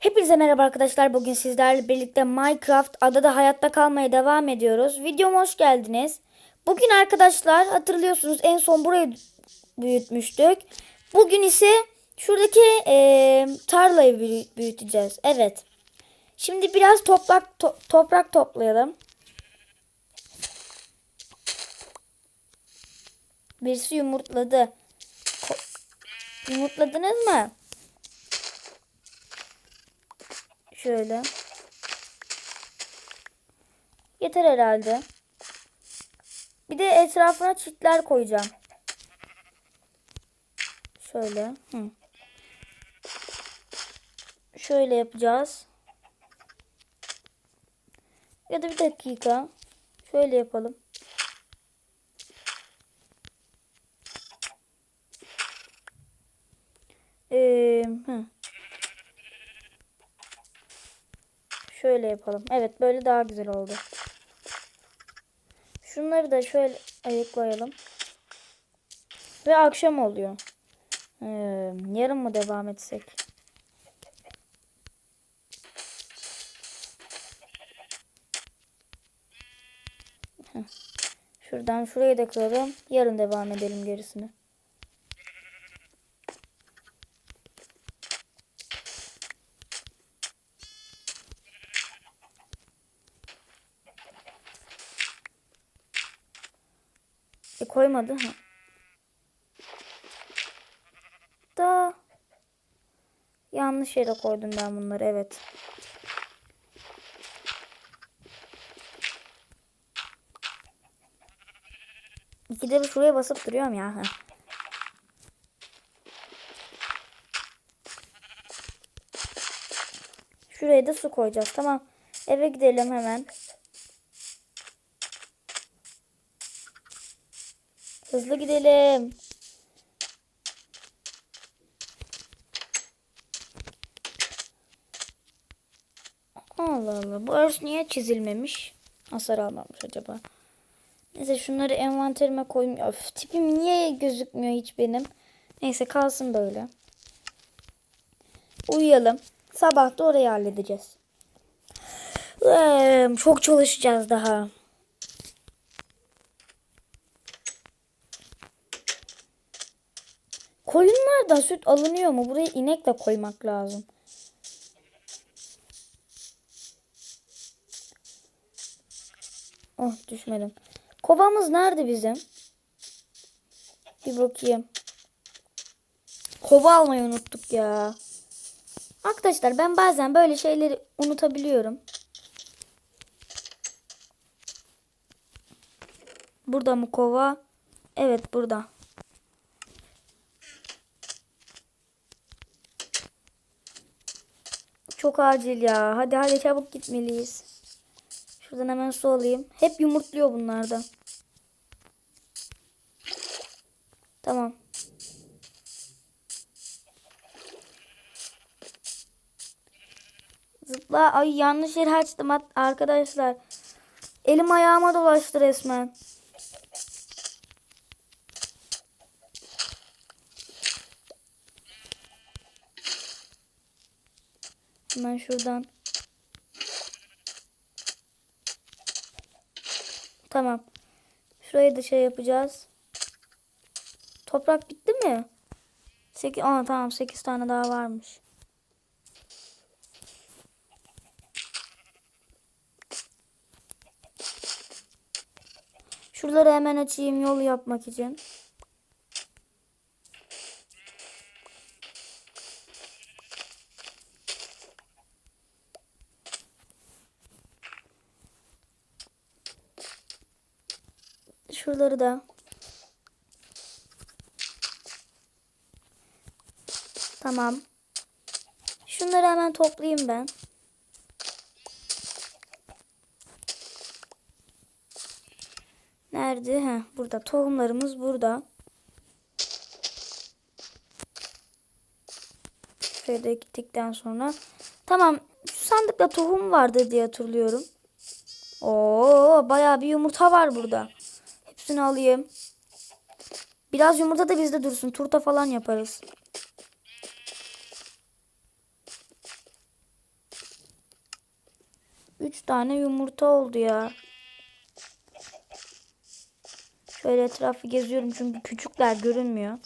Hepinize merhaba arkadaşlar. Bugün sizlerle birlikte Minecraft adada hayatta kalmaya devam ediyoruz. Videoma hoş geldiniz. Bugün arkadaşlar hatırlıyorsunuz en son burayı büyütmüştük. Bugün ise şuradaki eee, tarlayı büyü- büyüteceğiz. Evet. Şimdi biraz toprak to- toprak toplayalım. Birisi yumurtladı. Ko- Yumurtladınız mı? Şöyle. Yeter herhalde. Bir de etrafına çitler koyacağım. Şöyle. Hı. Şöyle yapacağız. Ya da bir dakika. Şöyle yapalım. Ee, hı. Şöyle yapalım. Evet böyle daha güzel oldu. Şunları da şöyle ayıklayalım. Ve akşam oluyor. Ee, yarın mı devam etsek? Şuradan şuraya da kıralım. Yarın devam edelim gerisini. E koymadı. Ha. Da yanlış yere koydum ben bunları. Evet. İkide bir şuraya basıp duruyorum ya. Ha. Şuraya da su koyacağız. Tamam. Eve gidelim hemen. Hızlı gidelim. Allah Allah. Bu örs niye çizilmemiş? Hasar almamış acaba. Neyse şunları envanterime koyayım. Öf, tipim niye gözükmüyor hiç benim? Neyse kalsın böyle. Uyuyalım. Sabah da orayı halledeceğiz. Çok çalışacağız daha. Koyunlardan süt alınıyor mu? Buraya inek de koymak lazım. Oh düşmedim. Kovamız nerede bizim? Bir bakayım. Kova almayı unuttuk ya. Arkadaşlar ben bazen böyle şeyleri unutabiliyorum. Burada mı kova? Evet burada. Çok acil ya. Hadi hadi çabuk gitmeliyiz. Şuradan hemen su alayım. Hep yumurtluyor bunlarda. Tamam. Zıpla. Ay yanlış yere açtım arkadaşlar. Elim ayağıma dolaştı resmen. Hemen şuradan. Tamam. Şurayı da şey yapacağız. Toprak bitti mi? 8 Aa, tamam 8 tane daha varmış. Şuraları hemen açayım yol yapmak için. Şuraları da. Tamam. Şunları hemen toplayayım ben. Nerede? Heh, burada. Tohumlarımız burada. Şuraya da gittikten sonra. Tamam. Şu sandıkta tohum vardı diye hatırlıyorum. Oo, bayağı bir yumurta var burada. Hepsini alayım. Biraz yumurta da bizde dursun. Turta falan yaparız. 3 tane yumurta oldu ya. Şöyle etrafı geziyorum çünkü küçükler görünmüyor.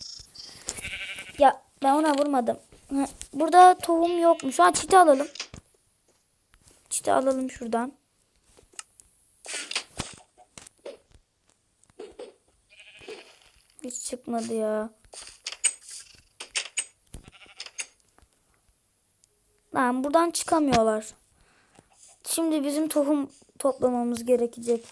Ya ben ona vurmadım. Burada tohum yokmuş. Ha çiti alalım. Çiti alalım şuradan. Hiç çıkmadı ya. Lan buradan çıkamıyorlar. Şimdi bizim tohum toplamamız gerekecek.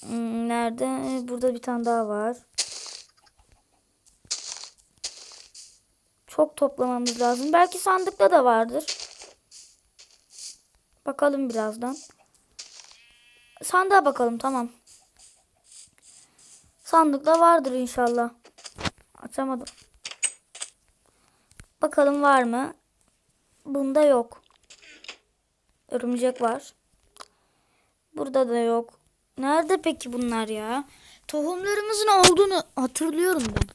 Hmm, Nerede? Burada bir tane daha var. Çok toplamamız lazım. Belki sandıkta da vardır. Bakalım birazdan. Sandığa bakalım tamam. Sandıkta vardır inşallah. Açamadım. Bakalım var mı? Bunda yok. Örümcek var. Burada da yok. Nerede peki bunlar ya? Tohumlarımızın olduğunu hatırlıyorum ben.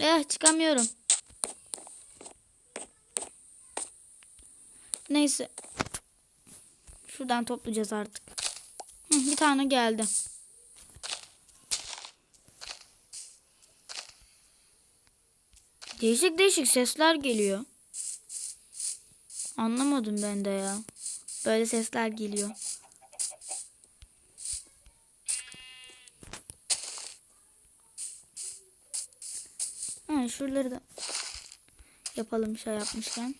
Eh çıkamıyorum. Neyse. Şuradan toplayacağız artık. Hı, bir tane geldi. Değişik değişik sesler geliyor. Anlamadım ben de ya. Böyle sesler geliyor. Ha, şuraları da yapalım şey yapmışken.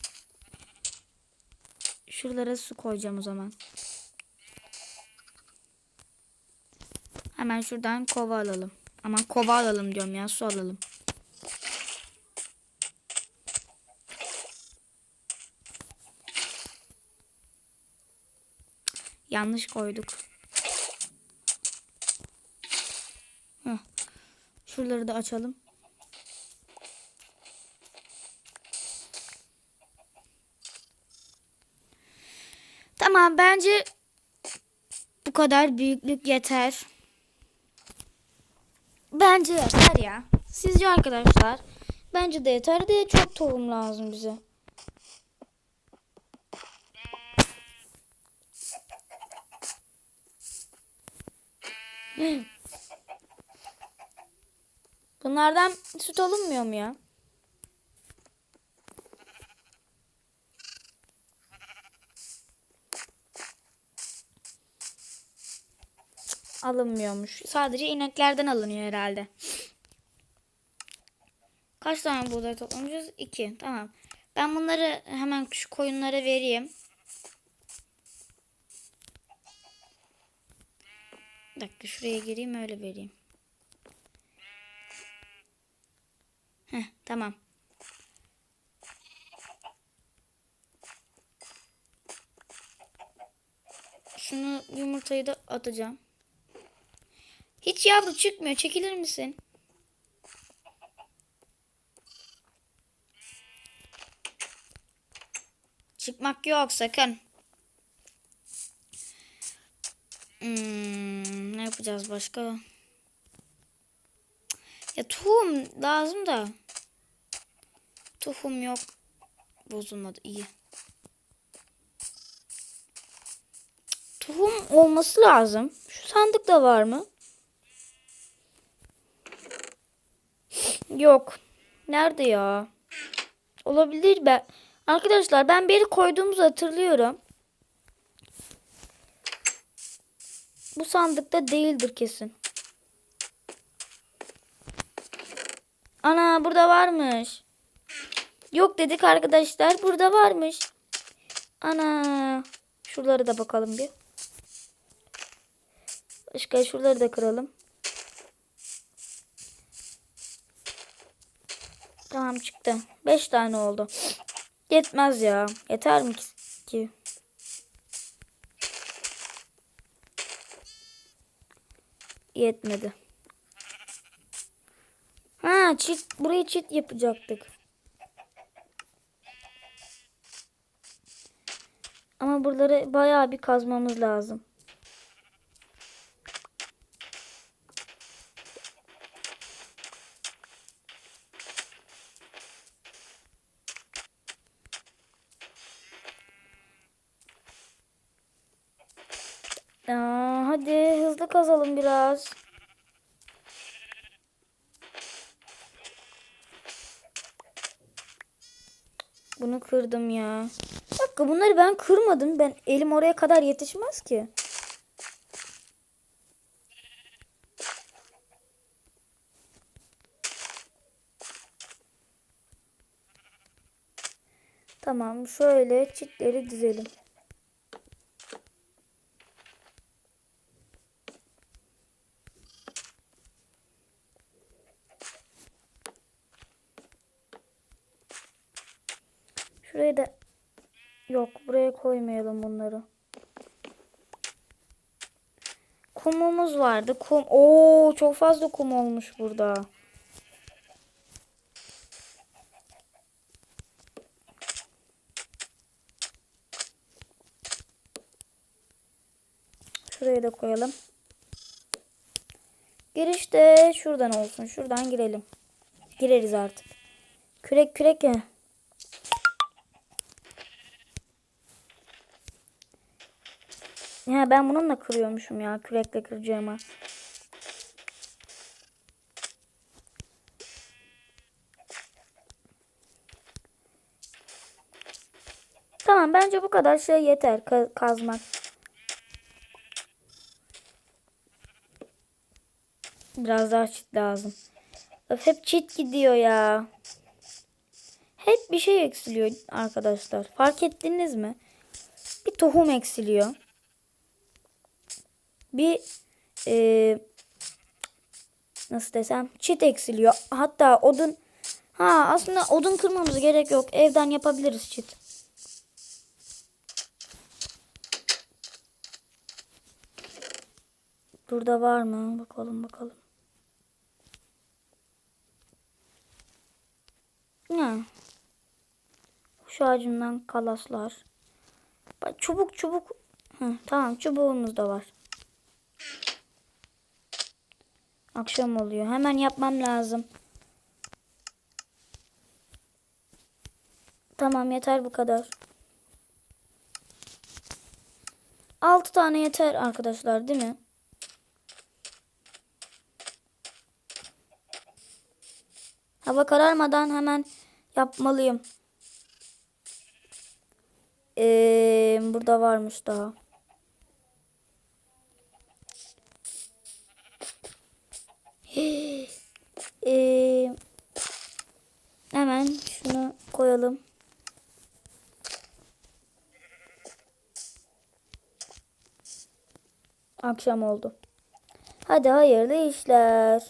Şuralara su koyacağım o zaman. Hemen şuradan kova alalım. Aman kova alalım diyorum ya su alalım. Yanlış koyduk. Şuraları da açalım. Tamam bence bu kadar büyüklük yeter. Bence yeter ya. Sizce arkadaşlar? Bence de yeter de çok tohum lazım bize. Bunlardan süt alınmıyor mu ya? Alınmıyormuş. Sadece ineklerden alınıyor herhalde. Kaç tane buğday toplamışız? İki. Tamam. Ben bunları hemen şu koyunlara vereyim. Bir dakika şuraya gireyim öyle vereyim. Heh, tamam. Şunu yumurtayı da atacağım. Hiç yavru çıkmıyor. Çekilir misin? Çıkmak yok sakın. Hmm, ne yapacağız başka? Ya tohum lazım da. Tohum yok. Bozulmadı iyi. Tohum olması lazım. Şu sandıkta var mı? Yok. Nerede ya? Olabilir ben. Arkadaşlar ben beri koyduğumuzu hatırlıyorum. Bu sandıkta değildir kesin. Ana burada varmış. Yok dedik arkadaşlar. Burada varmış. Ana. Şuraları da bakalım bir. Başka şuraları da kıralım. Tamam çıktı. 5 tane oldu. Yetmez ya. Yeter mi ki? Yetmedi. Ha çit burayı çit yapacaktık. Ama buraları bayağı bir kazmamız lazım. Aa, hadi hızlı kazalım biraz. Bunu kırdım ya. Bir dakika bunları ben kırmadım. Ben elim oraya kadar yetişmez ki. Tamam şöyle çitleri dizelim. Şuraya da yok buraya koymayalım bunları. Kumumuz vardı. Kum. Oo çok fazla kum olmuş burada. Şuraya da koyalım. Giriş de şuradan olsun. Şuradan girelim. Gireriz artık. Kürek kürek ya. Ya ben bununla kırıyormuşum ya. Kürekle kıracağıma. Tamam bence bu kadar şey yeter ka- kazmak. Biraz daha çit lazım. Öf, hep çit gidiyor ya. Hep bir şey eksiliyor arkadaşlar. Fark ettiniz mi? Bir tohum eksiliyor. Bir e, nasıl desem çit eksiliyor. Hatta odun ha aslında odun kırmamız gerek yok. Evden yapabiliriz çit. Burada var mı? Bakalım bakalım. Ne? Şu ağacından kalaslar. Bak, çubuk çubuk. Hı, tamam çubuğumuz da var. Akşam oluyor. Hemen yapmam lazım. Tamam yeter bu kadar. 6 tane yeter arkadaşlar değil mi? Hava kararmadan hemen yapmalıyım. Ee, burada varmış daha. Ee, hemen koyalım. Akşam oldu. Hadi hayırlı işler.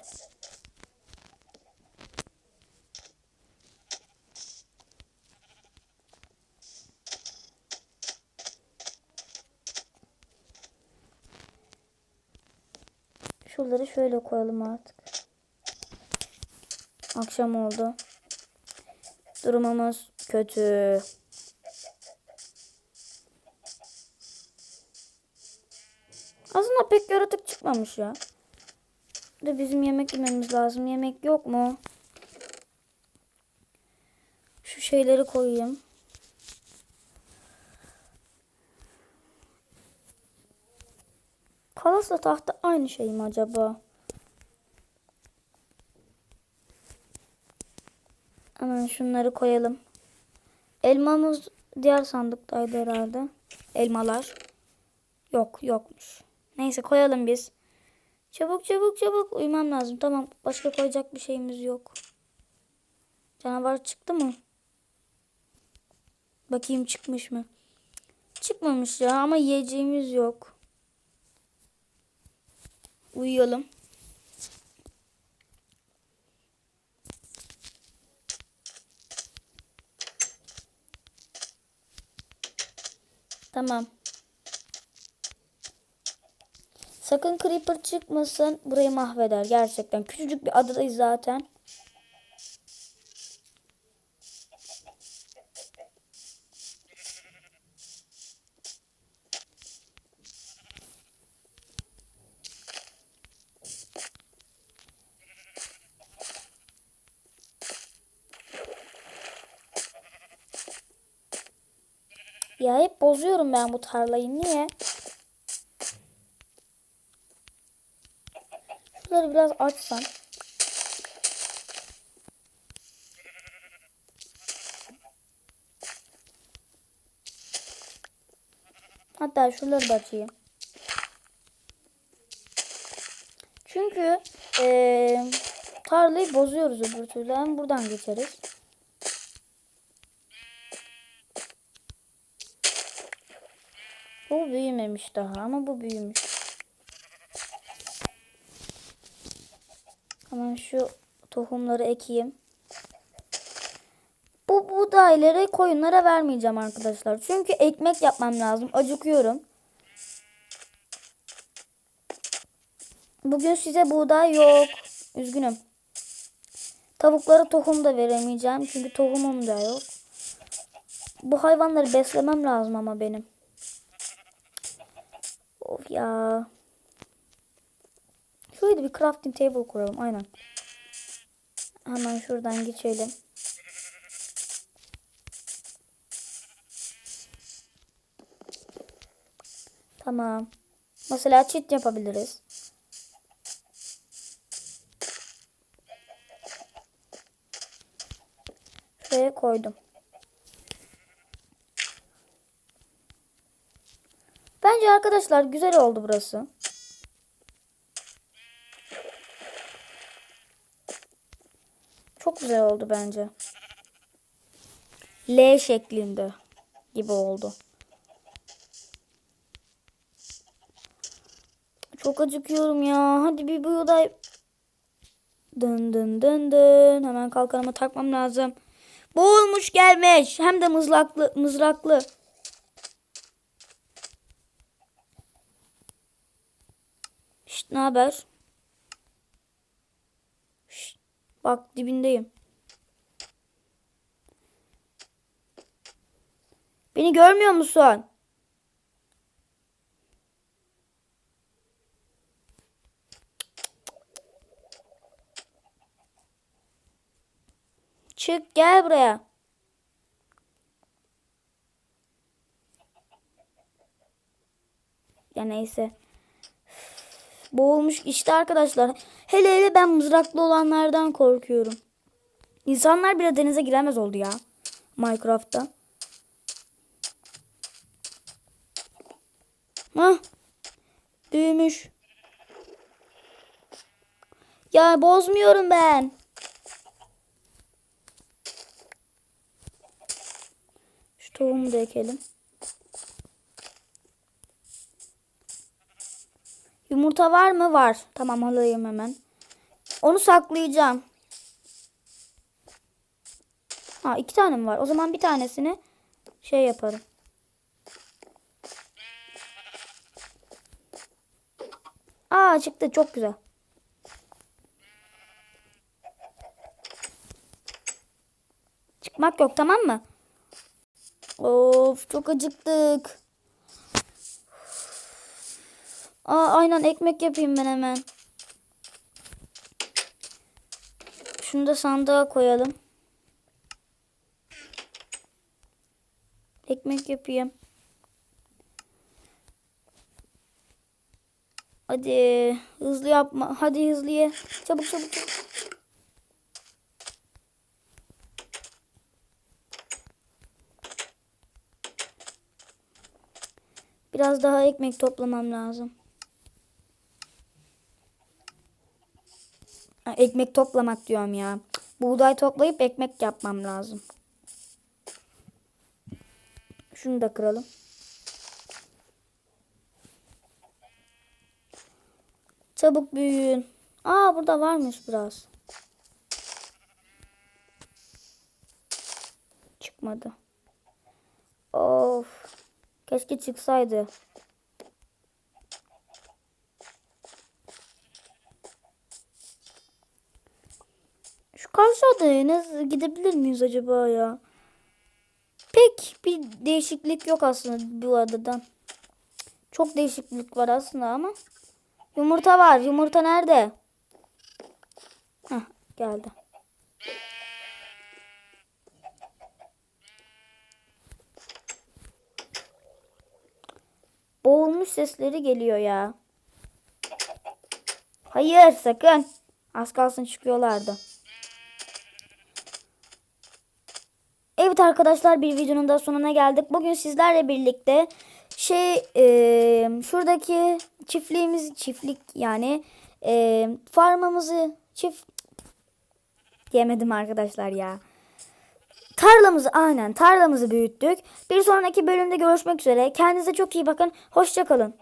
Şuraları şöyle koyalım artık. Akşam oldu. Durumumuz kötü. Aslında pek yaratık çıkmamış ya. De bizim yemek yememiz lazım. Yemek yok mu? Şu şeyleri koyayım. Kalasla tahta aynı şey mi acaba? Hemen şunları koyalım. Elmamız diğer sandıktaydı herhalde. Elmalar. Yok yokmuş. Neyse koyalım biz. Çabuk çabuk çabuk uyumam lazım. Tamam başka koyacak bir şeyimiz yok. Canavar çıktı mı? Bakayım çıkmış mı? Çıkmamış ya ama yiyeceğimiz yok. Uyuyalım. Tamam. Sakın creeper çıkmasın. Burayı mahveder gerçekten. Küçücük bir adadayız zaten. Ya hep bozuyorum ben bu tarlayı. Niye? Şuraları biraz açsam. Hatta şuraları da açayım. Çünkü ee, tarlayı bozuyoruz öbür türlü. Hem buradan geçeriz. Büyümemiş daha ama bu büyümüş. Hemen şu tohumları ekeyim. Bu buğdayları koyunlara vermeyeceğim arkadaşlar. Çünkü ekmek yapmam lazım. Acıkıyorum. Bugün size buğday yok. Üzgünüm. Tavuklara tohum da veremeyeceğim. Çünkü tohumum da yok. Bu hayvanları beslemem lazım ama benim. Of ya. Şöyle bir crafting table kuralım. Aynen. Hemen şuradan geçelim. Tamam. Mesela çit yapabiliriz. Şuraya koydum. Bence arkadaşlar güzel oldu burası. Çok güzel oldu bence. L şeklinde gibi oldu. Çok acıkıyorum ya. Hadi bir buğday. Dın dın dın dın. Hemen kalkanıma takmam lazım. Boğulmuş gelmiş. Hem de mızraklı. mızraklı. Şşt ne haber? Bak dibindeyim. Beni görmüyor musun? Çık gel buraya. Ya neyse. Boğulmuş işte arkadaşlar. Hele hele ben mızraklı olanlardan korkuyorum. İnsanlar bile denize giremez oldu ya. Minecraft'ta. Hah. Büyümüş. Ya bozmuyorum ben. Şu tohumu da ekelim. Yumurta var mı? Var. Tamam alayım hemen. Onu saklayacağım. Ha iki tane mi var? O zaman bir tanesini şey yaparım. Aa çıktı çok güzel. Çıkmak yok tamam mı? Of çok acıktık. Aa aynen ekmek yapayım ben hemen. Şunu da sandığa koyalım. Ekmek yapayım. Hadi hızlı yapma. Hadi hızlı ye. Çabuk çabuk çabuk. Biraz daha ekmek toplamam lazım. Ha, ekmek toplamak diyorum ya. Buğday toplayıp ekmek yapmam lazım. Şunu da kıralım. Çabuk büyüyün. Aa burada varmış biraz. Çıkmadı. Of. Keşke çıksaydı. Şu karşı adaya ne gidebilir miyiz acaba ya? Pek bir değişiklik yok aslında bu adadan. Çok değişiklik var aslında ama. Yumurta var. Yumurta nerede? Heh, geldi. Boğulmuş sesleri geliyor ya. Hayır sakın. Az kalsın çıkıyorlardı. Evet arkadaşlar bir videonun da sonuna geldik. Bugün sizlerle birlikte şey e, şuradaki çiftliğimiz çiftlik yani e, farmımızı çift diyemedim arkadaşlar ya. Tarlamızı aynen tarlamızı büyüttük. Bir sonraki bölümde görüşmek üzere. Kendinize çok iyi bakın. Hoşçakalın.